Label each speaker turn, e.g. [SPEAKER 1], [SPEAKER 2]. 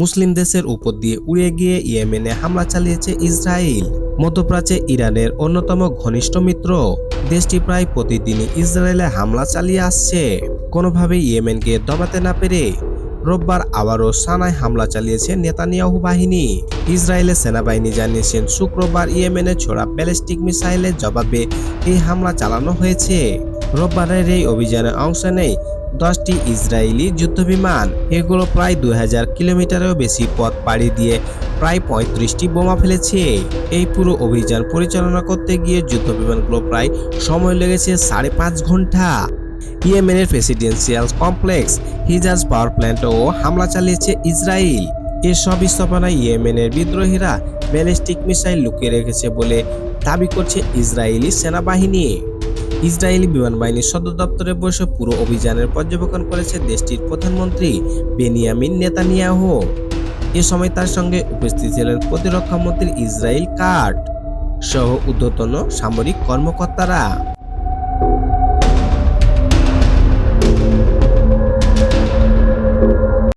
[SPEAKER 1] মুসলিম দেশের উপর দিয়ে উড়ে গিয়ে ইয়েমেনে হামলা চালিয়েছে ইসরায়েল মধ্যপ্রাচ্যে ইরানের অন্যতম ঘনিষ্ঠ মিত্র দেশটি প্রায় প্রতিদিনই ইসরায়েলে হামলা চালিয়ে আসছে কোনোভাবে ইয়েমেনকে দমাতে না পেরে রোববার আবারও সানায় হামলা চালিয়েছে নেতানিয়াহু বাহিনী ইসরায়েলের সেনাবাহিনী জানিয়েছেন শুক্রবার ইয়েমেনে ছোড়া প্যালেস্টিক মিসাইলের জবাবে এই হামলা চালানো হয়েছে রোববারের এই অভিযানে অংশ নেয় দশটি ইসরায়েলি যুদ্ধবিমান এগুলো প্রায় দু হাজার কিলোমিটারেরও বেশি পথ পাড়ি দিয়ে প্রায় পঁয়ত্রিশটি বোমা ফেলেছে এই পুরো অভিযান পরিচালনা করতে গিয়ে যুদ্ধবিমানগুলো প্রায় সময় লেগেছে সাড়ে পাঁচ ঘন্টা ইয়েমেনের প্রেসিডেন্সিয়াল কমপ্লেক্স হিজাজ পাওয়ার প্ল্যান্টও হামলা চালিয়েছে ইসরায়েল এসব স্থাপনায় ইয়েমেনের বিদ্রোহীরা ব্যালিস্টিক মিসাইল লুকিয়ে রেখেছে বলে দাবি করছে ইসরায়েলি সেনাবাহিনী ইসরায়েলি বিমান বাহিনীর সদর দপ্তরে বসে পুরো অভিযানের পর্যবেক্ষণ করেছে দেশটির প্রধানমন্ত্রী বেনিয়ামিন নেতানিয়াহ এ সময় তার সঙ্গে উপস্থিত ছিলেন প্রতিরক্ষামন্ত্রী ইসরায়েল কাট সহ ঊর্ধ্বতন সামরিক কর্মকর্তারা